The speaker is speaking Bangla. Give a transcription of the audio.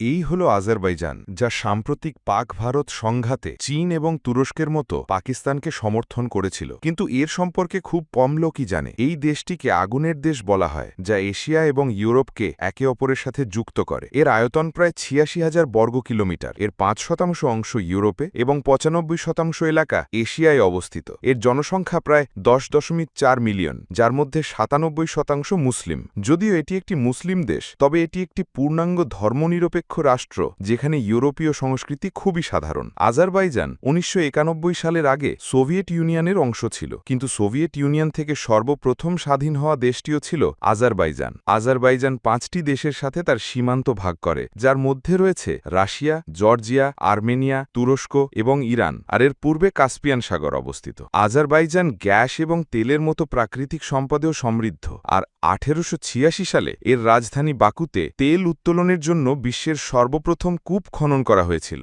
এই হল আজারবাইজান, যা সাম্প্রতিক পাক ভারত সংঘাতে চীন এবং তুরস্কের মতো পাকিস্তানকে সমর্থন করেছিল। কিন্তু এর সম্পর্কে খুব কম লোকই জানে। এই দেশটিকে আগুনের দেশ বলা হয়, যা এশিয়া এবং ইউরোপকে একে অপরের সাথে যুক্ত করে। এর আয়তন প্রায় ছিয়াশি হাজার বর্গ কিলোমিটার। এর পাঁচ শতাংশ অংশ ইউরোপে এবং পঁচানব্বই শতাংশ এলাকা এশিয়ায় অবস্থিত। এর জনসংখ্যা প্রায় দশ দশমিক চার মিলিয়ন, যার মধ্যে সাতানব্বই শতাংশ মুসলিম। যদিও এটি একটি মুসলিম দেশ, তবে এটি একটি পূর্ণাঙ্গ ধর্মনিরপেক্ষ রাষ্ট্র, যেখানে ইউরোপীয় সংস্কৃতি খুবই সাধারণ। আজারবাইজান উনিশশো একানব্বই সালের আগে সোভিয়েট ইউনিয়নের অংশ ছিল, কিন্তু সোভিয়েট ইউনিয়ন থেকে সর্বপ্রথম স্বাধীন হওয়া দেশটিও ছিল আজারবাইজান। আজারবাইজান পাঁচটি দেশের সাথে তার সীমান্ত ভাগ করে, যার মধ্যে রয়েছে রাশিয়া, জর্জিয়া, আর্মেনিয়া, তুরস্ক এবং ইরান, আর এর পূর্বে কাস্পিয়ান সাগর অবস্থিত। আজারবাইজান গ্যাস এবং তেলের মতো প্রাকৃতিক সম্পদেও সমৃদ্ধ, আর আঠেরোশো সালে এর রাজধানী বাকুতে তেল উত্তোলনের জন্য বিশ্বের সর্বপ্রথম কূপ খনন করা হয়েছিল।